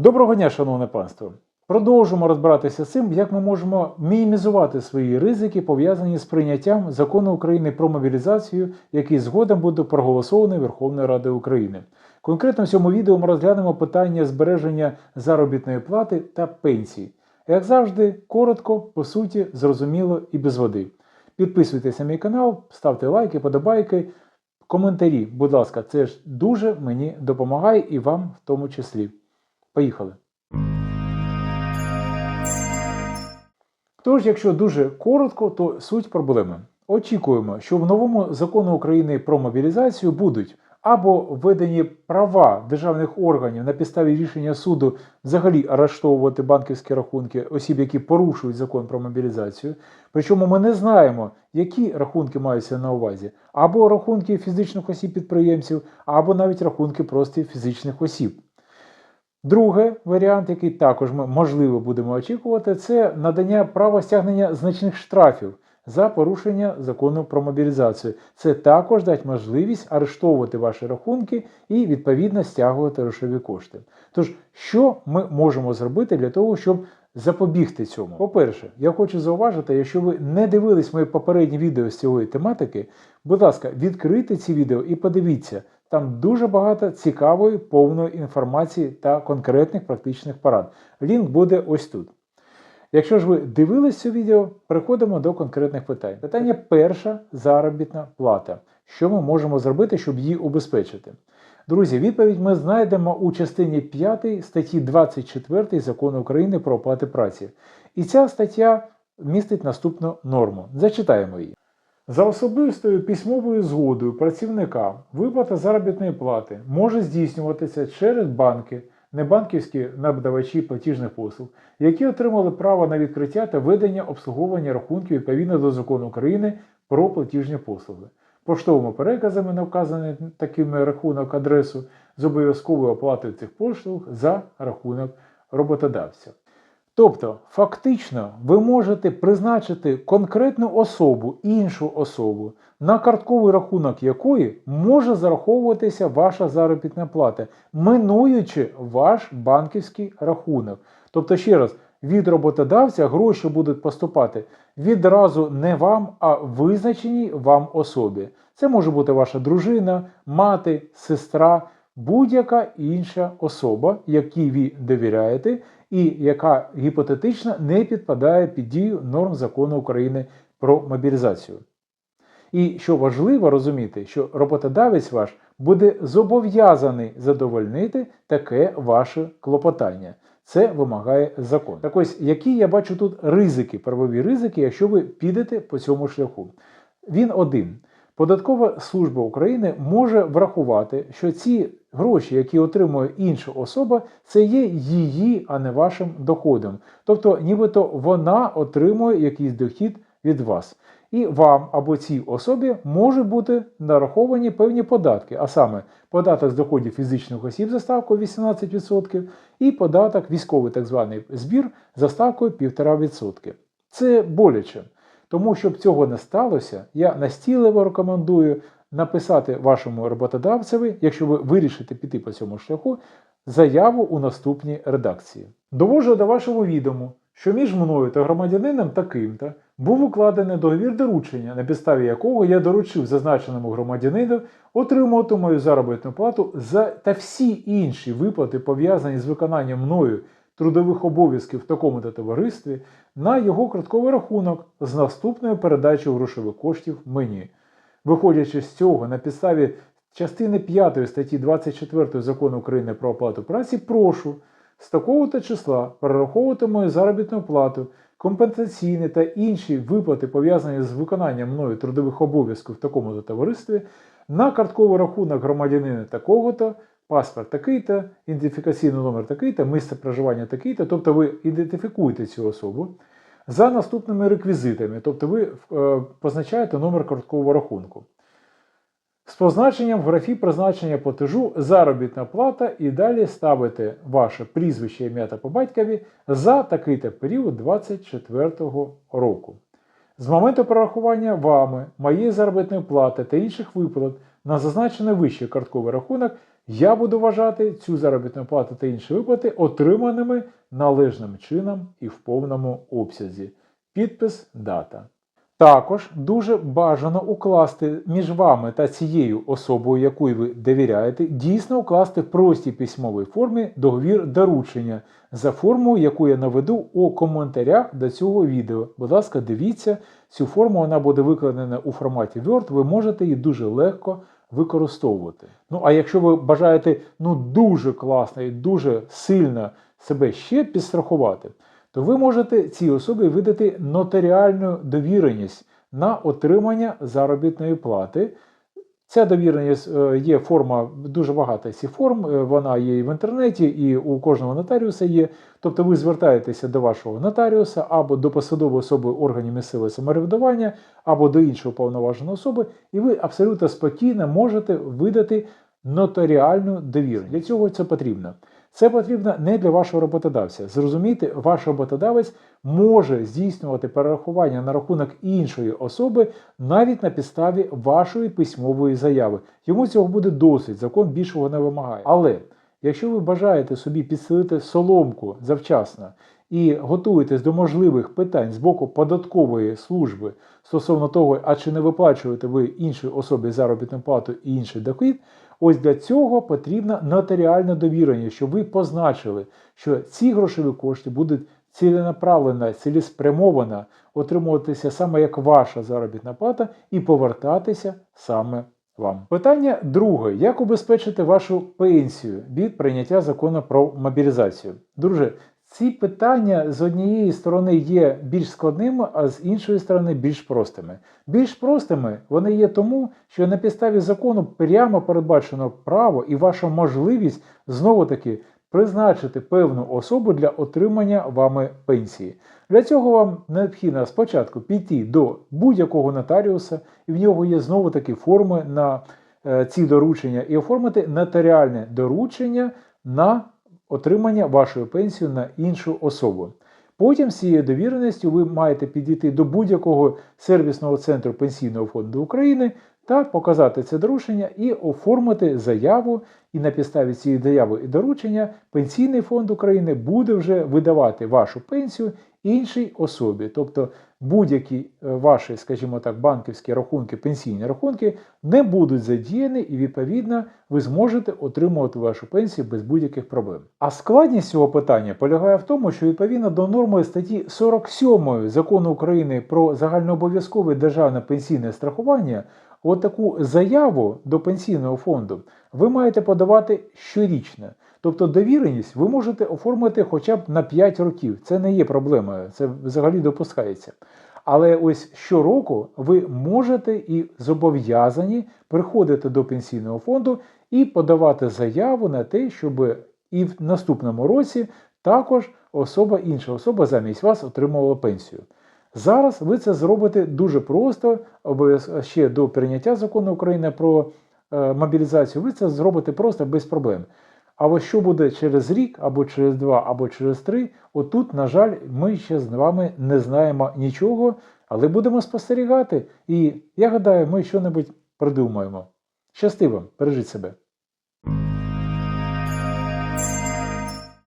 Доброго дня, шановне панство! Продовжимо розбиратися з цим, як ми можемо мінімізувати свої ризики, пов'язані з прийняттям закону України про мобілізацію, який згодом буде проголосований Верховною Радою України. Конкретно в цьому відео ми розглянемо питання збереження заробітної плати та пенсій. Як завжди, коротко, по суті, зрозуміло і без води. Підписуйтесь на мій канал, ставте лайки, подобайки, коментарі. Будь ласка, це ж дуже мені допомагає і вам в тому числі. Поїхали. Тож, якщо дуже коротко, то суть проблеми. Очікуємо, що в новому закону України про мобілізацію будуть або введені права державних органів на підставі рішення суду взагалі арештовувати банківські рахунки осіб, які порушують закон про мобілізацію. Причому ми не знаємо, які рахунки маються на увазі, або рахунки фізичних осіб підприємців, або навіть рахунки просто фізичних осіб. Другий варіант, який також ми можливо будемо очікувати, це надання права стягнення значних штрафів за порушення закону про мобілізацію. Це також дасть можливість арештовувати ваші рахунки і відповідно стягувати грошові кошти. Тож, що ми можемо зробити для того, щоб запобігти цьому? По-перше, я хочу зауважити, якщо ви не дивились мої попередні відео з цієї тематики, будь ласка, відкрийте ці відео і подивіться. Там дуже багато цікавої, повної інформації та конкретних практичних порад. Лінк буде ось тут. Якщо ж ви дивились це відео, переходимо до конкретних питань. Питання перша заробітна плата. Що ми можемо зробити, щоб її убезпечити? Друзі, відповідь ми знайдемо у частині 5 статті 24 закону України про оплати праці. І ця стаття містить наступну норму. Зачитаємо її. За особистою письмовою згодою працівника виплата заробітної плати може здійснюватися через банки, небанківські надавачі платіжних послуг, які отримали право на відкриття та ведення обслуговування рахунків відповідно до закону України про платіжні послуги, поштовими переказами на вказаний такими рахунок адресу з обов'язковою оплатою цих послуг за рахунок роботодавця. Тобто, фактично, ви можете призначити конкретну особу, іншу особу, на картковий рахунок якої може зараховуватися ваша заробітна плата, минуючи ваш банківський рахунок. Тобто, ще раз, від роботодавця гроші будуть поступати відразу не вам, а визначеній вам особі. Це може бути ваша дружина, мати, сестра, будь-яка інша особа, якій ви довіряєте і яка гіпотетично не підпадає під дію норм закону України про мобілізацію. І що важливо розуміти, що роботодавець ваш буде зобов'язаний задовольнити таке ваше клопотання. Це вимагає закон. Так ось, які я бачу тут ризики, правові ризики, якщо ви підете по цьому шляху. Він один. Податкова служба України може врахувати, що ці гроші, які отримує інша особа, це є її, а не вашим доходом. Тобто, нібито вона отримує якийсь дохід від вас. І вам або цій особі можуть бути нараховані певні податки, а саме податок з доходів фізичних осіб за ставкою 18% і податок військовий так званий збір за ставкою 1,5%. Це боляче. Тому, щоб цього не сталося, я настійливо рекомендую написати вашому роботодавцеві, якщо ви вирішите піти по цьому шляху, заяву у наступній редакції. Довожу до вашого відому, що між мною та громадянином таким-то був укладений договір доручення, на підставі якого я доручив зазначеному громадянину отримувати мою заробітну плату за та всі інші виплати, пов'язані з виконанням мною трудових обов'язків в такому-то товаристві на його картковий рахунок з наступною передачею грошових коштів мені. Виходячи з цього, на підставі частини 5 статті 24 закону України про оплату праці, прошу з такого-то числа перераховувати мою заробітну плату, компенсаційні та інші виплати, пов'язані з виконанням мною трудових обов'язків в такому-то товаристві, на картковий рахунок громадянина такого-то, паспорт такий-то, ідентифікаційний номер такий-то, місце проживання такий-то, тобто ви ідентифікуєте цю особу за наступними реквізитами, тобто ви е, позначаєте номер карткового рахунку. З позначенням в графі призначення платежу заробітна плата і далі ставите ваше прізвище ім'я та по батькові за такий-то період 24 року. З моменту перерахування вами моєї заробітної плати та інших виплат на зазначений вищий картковий рахунок я буду вважати цю заробітну плату та інші виплати отриманими належним чином і в повному обсязі. Підпис дата. Також дуже бажано укласти між вами та цією особою, якої ви довіряєте, дійсно укласти в простій письмовій формі договір доручення за формою, яку я наведу у коментарях до цього відео. Будь ласка, дивіться, цю форму вона буде викладена у форматі Word, ви можете її дуже легко використовувати. Ну а якщо ви бажаєте ну дуже класно і дуже сильно себе ще підстрахувати, то ви можете цій особі видати нотаріальну довіреність на отримання заробітної плати. Ця довіреність е, є форма, дуже багато цих форм, е, вона є і в інтернеті, і у кожного нотаріуса є. Тобто ви звертаєтеся до вашого нотаріуса або до посадової особи органів місцевого самоврядування, або до іншої повноваженої особи, і ви абсолютно спокійно можете видати нотаріальну довіреність. Для цього це потрібно. Це потрібно не для вашого роботодавця. Зрозумійте, ваш роботодавець може здійснювати перерахування на рахунок іншої особи навіть на підставі вашої письмової заяви. Йому цього буде досить, закон більшого не вимагає. Але якщо ви бажаєте собі підсилити соломку завчасно і готуєтесь до можливих питань з боку податкової служби стосовно того, а чи не виплачуєте ви іншій особі заробітну плату і інший дохід, Ось для цього потрібна нотаріальна довірення, щоб ви позначили, що ці грошові кошти будуть ціленаправлено, цілеспрямовано отримуватися саме як ваша заробітна плата і повертатися саме вам. Питання друге: як убезпечити вашу пенсію від прийняття закону про мобілізацію? Друже, ці питання з однієї сторони є більш складними, а з іншої сторони більш простими. Більш простими вони є тому, що на підставі закону прямо передбачено право і ваша можливість знову таки призначити певну особу для отримання вами пенсії. Для цього вам необхідно спочатку піти до будь-якого нотаріуса, і в нього є знову таки форми на е, ці доручення, і оформити нотаріальне доручення на отримання вашої пенсії на іншу особу. Потім з цією довіреністю ви маєте підійти до будь-якого сервісного центру Пенсійного фонду України та показати це доручення і оформити заяву. І на підставі цієї заяви і доручення Пенсійний фонд України буде вже видавати вашу пенсію іншій особі. Тобто будь-які е, ваші, скажімо так, банківські рахунки, пенсійні рахунки не будуть задіяні, і відповідно ви зможете отримувати вашу пенсію без будь-яких проблем. А складність цього питання полягає в тому, що відповідно до норми статті 47 закону України про загальнообов'язкове державне пенсійне страхування. От заяву до пенсійного фонду ви маєте подавати щорічно. Тобто довіреність ви можете оформити хоча б на 5 років. Це не є проблемою, це взагалі допускається. Але ось щороку ви можете і зобов'язані приходити до пенсійного фонду і подавати заяву на те, щоб і в наступному році також особа, інша особа замість вас отримувала пенсію. Зараз ви це зробите дуже просто, ще до прийняття закону України про е, мобілізацію, ви це зробите просто без проблем. А ось що буде через рік, або через два, або через три, отут, на жаль, ми ще з вами не знаємо нічого, але будемо спостерігати. І я гадаю, ми щось придумаємо. Щасти вам, бережіть себе.